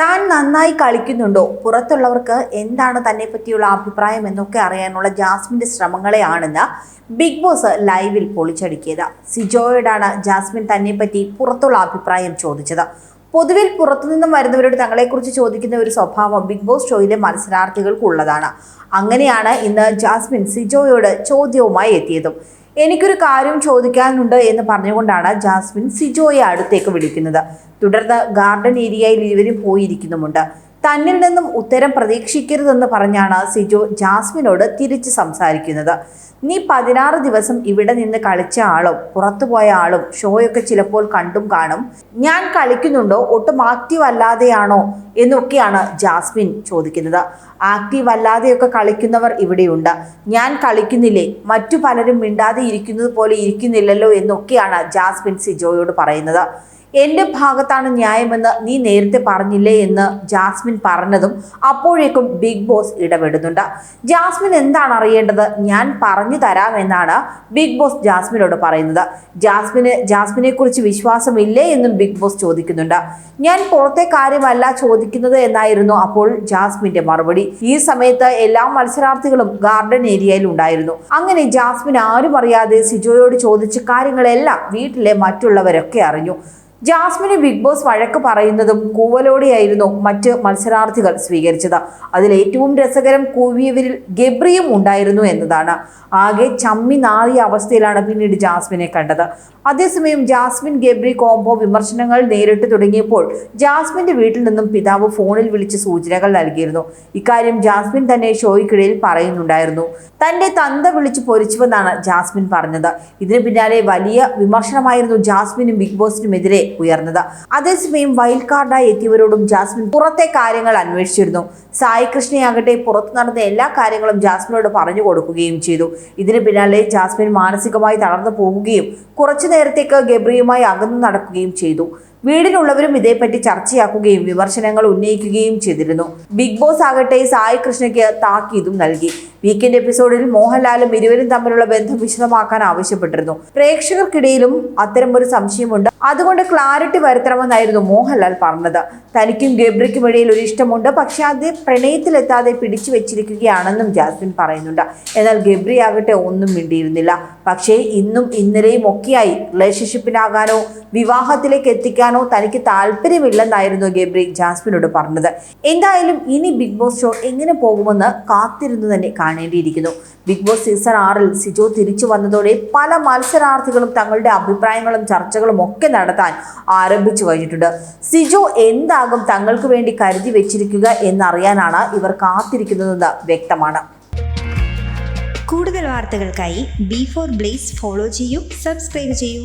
താൻ നന്നായി കളിക്കുന്നുണ്ടോ? പുറത്തുള്ളവർക്ക് എന്താണ് തന്നെ പറ്റിയുള്ള അഭിപ്രായം എന്നൊക്കെ അറിയാനുള്ള ജാസ്മിന്റെ ശ്രമങ്ങളെയാണെന്ന് ബിഗ് ബോസ് ലൈവിൽ പൊളിച്ചടുക്കിയത്. സിജോയോടാണ് ജാസ്മിൻ തന്നെ പറ്റി പുറത്തുള്ള അഭിപ്രായം ചോദിച്ചത്. പൊതുവിൽ പുറത്തുനിന്നും വരുന്നവരോട് തങ്ങളെക്കുറിച്ച് ചോദിക്കുന്ന ഒരു സ്വഭാവം ബിഗ് ബോസ് ഷോയിലെ മത്സരാർത്ഥികൾക്കുള്ളതാണ്. അങ്ങനെയാണ് ഇന്ന് ജാസ്മിൻ സിജോയോട് ചോദ്യവുമായി എത്തിയതും. എനിക്കൊരു കാര്യം ചോദിക്കാനുണ്ട് എന്ന് പറഞ്ഞുകൊണ്ടാണ് ജാസ്മിൻ സിജോയെ അടുത്തേക്ക് വിളിക്കുന്നത്. തുടർന്ന് ഗാർഡൻ ഏരിയയിൽ ഇരുവരും പോയിരിക്കുന്നുമുണ്ട്. തന്നിൽ നിന്നും ഉത്തരം പ്രതീക്ഷിക്കരുതെന്ന് പറഞ്ഞാണ് സിജോ ജാസ്മിനോട് തിരിച്ച് സംസാരിക്കുന്നത്. നീ പതിനാറ് ദിവസം ഇവിടെ നിന്ന് കളിച്ച ആളും പുറത്തുപോയ ആളും ഷോയൊക്കെ ചിലപ്പോൾ കണ്ടും കാണും. ഞാൻ കളിക്കുന്നുണ്ടോ? ഒട്ടും ആക്റ്റീവ് അല്ലാതെയാണോ? എന്നൊക്കെയാണ് ജാസ്മിൻ ചോദിക്കുന്നത്. ആക്റ്റീവ് അല്ലാതെയൊക്കെ കളിക്കുന്നവർ ഇവിടെയുണ്ട്. ഞാൻ കളിക്കുന്നില്ലേ? മറ്റു പലരും മിണ്ടാതെ ഇരിക്കുന്നത് പോലെ ഇരിക്കുന്നില്ലല്ലോ എന്നൊക്കെയാണ് ജാസ്മിൻ സിജോയോട് പറയുന്നത്. എന്റെ ഭാഗത്താണ് ന്യായമെന്ന് നീ നേരത്തെ പറഞ്ഞില്ലേ എന്ന് ജാസ്മിൻ പറഞ്ഞതും അപ്പോഴേക്കും ബിഗ് ബോസ് ഇടപെടുന്നുണ്ട്. ജാസ്മിൻ എന്താണ് അറിയേണ്ടത്? ഞാൻ പറഞ്ഞു തരാമെന്നാണ് ബിഗ് ബോസ് ജാസ്മിനോട് പറയുന്നത്. ജാസ്മിന് ജാസ്മിനെ കുറിച്ച് വിശ്വാസമില്ലേ എന്നും ബിഗ് ബോസ് ചോദിക്കുന്നുണ്ട്. ഞാൻ പുറത്തെ കാര്യമല്ല ചോദിക്കുന്നത് എന്നായിരുന്നു അപ്പോൾ ജാസ്മിന്റെ മറുപടി. ഈ സമയത്ത് എല്ലാ മത്സരാർത്ഥികളും ഗാർഡൻ ഏരിയയിൽ ഉണ്ടായിരുന്നു. അങ്ങനെ ജാസ്മിൻ ആരും അറിയാതെ സിജോയോട് ചോദിച്ച കാര്യങ്ങളെല്ലാം വീട്ടിലെ മറ്റുള്ളവരൊക്കെ അറിഞ്ഞു. ജാസ്മിന് ബിഗ് ബോസ് വഴക്ക് പറയുന്നതും കൂവലോടെയായിരുന്നു മറ്റ് മത്സരാർത്ഥികൾ സ്വീകരിച്ചത്. അതിൽ ഏറ്റവും രസകരം കൂവിയവരിൽ ഗബ്രിയും ഉണ്ടായിരുന്നു എന്നതാണ്. ആകെ ചമ്മി നാറിയ അവസ്ഥയിലാണ് പിന്നീട് ജാസ്മിനെ കണ്ടത്. അതേസമയം ജാസ്മിൻ ഗബ്രി കോംബോ വിമർശനങ്ങൾ നേരിട്ട് തുടങ്ങിയപ്പോൾ ജാസ്മിന്റെ വീട്ടിൽ നിന്നും പിതാവ് ഫോണിൽ വിളിച്ച് സൂചനകൾ നൽകിയിരുന്നു. ഇക്കാര്യം ജാസ്മിൻ തന്നെ ഷോയ്ക്കിടയിൽ പറയുന്നുണ്ടായിരുന്നു. തന്റെ തന്ത വിളിച്ച് പൊരിച്ചുവെന്നാണ് ജാസ്മിൻ പറഞ്ഞത്. ഇതിന് പിന്നാലെ വലിയ വിമർശനമായിരുന്നു ജാസ്മിനും ബിഗ് ബോസിനുമെതിരെ ഉയർന്നത്. അതേസമയം വൈൽഡ് കാർഡായി എത്തിയവരോടും ജാസ്മിൻ പുറത്തെ കാര്യങ്ങൾ അന്വേഷിച്ചിരുന്നു. സായി കൃഷ്ണയാകട്ടെ പുറത്തു നടന്ന എല്ലാ കാര്യങ്ങളും ജാസ്മിനോട് പറഞ്ഞു കൊടുക്കുകയും ചെയ്തു. ഇതിന് പിന്നാലെ ജാസ്മിൻ മാനസികമായി തളർന്നു പോകുകയും കുറച്ചു നേരത്തേക്ക് ഗബ്രിയുമായി അകന്നു നടക്കുകയും ചെയ്തു. വീടിനുള്ളവരും ഇതേപ്പറ്റി ചർച്ചയാക്കുകയും വിമർശനങ്ങൾ ഉന്നയിക്കുകയും ചെയ്തിരുന്നു. ബിഗ് ബോസ് ആകട്ടെ സായി കൃഷ്ണയ്ക്ക് താക്കീതും നൽകി. വീക്കെൻഡ് എപ്പിസോഡിൽ മോഹൻലാലും ഇരുവരും തമ്മിലുള്ള ബന്ധം വിശദമാക്കാൻ ആവശ്യപ്പെട്ടിരുന്നു. പ്രേക്ഷകർക്കിടയിലും അത്തരം ഒരു സംശയമുണ്ട്. അതുകൊണ്ട് ക്ലാരിറ്റി വരുത്തണമെന്നായിരുന്നു മോഹൻലാൽ പറഞ്ഞത്. തനിക്കും ഗബ്രിക്കും ഇടയിൽ ഒരു ഇഷ്ടമുണ്ട്. പക്ഷെ അത് പ്രണയത്തിലെത്താതെ പിടിച്ചു വെച്ചിരിക്കുകയാണെന്നും ജാസ്മിൻ പറയുന്നുണ്ട്. എന്നാൽ ഗബ്രി ആകട്ടെ ഒന്നും മിണ്ടിയിരുന്നില്ല. പക്ഷേ ഇന്നും ഇന്നലെയും ഒക്കെയായി. റിലേഷൻഷിപ്പിനാകാനോ വിവാഹത്തിലേക്ക് എത്തിക്കാനോ തനിക്ക് താല്പര്യമില്ലെന്നായിരുന്നു ഗബ്രി ജാസ്മിനോട് പറഞ്ഞത്. എന്തായാലും ഇനി ബിഗ് ബോസ് ഷോ എങ്ങനെ പോകുമെന്ന് കാത്തിരുന്നു തന്നെ കാണേണ്ടിയിരിക്കുന്നു. ബിഗ് ബോസ് സീസൺ ആറിൽ സിജോ തിരിച്ചു വന്നതോടെ പല മത്സരാർത്ഥികളും തങ്ങളുടെ അഭിപ്രായങ്ങളും ചർച്ചകളും ഒക്കെ നടത്താൻ ആരംഭിച്ചു കഴിഞ്ഞിട്ടുണ്ട്. സിജോ എന്താകും തങ്ങൾക്ക് വേണ്ടി കരുതി വെച്ചിരിക്കുക എന്നറിയാനാണ് ഇവർ കാത്തിരിക്കുന്നതെന്ന് വ്യക്തമാണ്. കൂടുതൽ വാർത്തകൾക്കായി ബി ഫോർ ബ്ലേസ് ഫോളോ ചെയ്യൂ സബ്സ്ക്രൈബ് ചെയ്യൂ.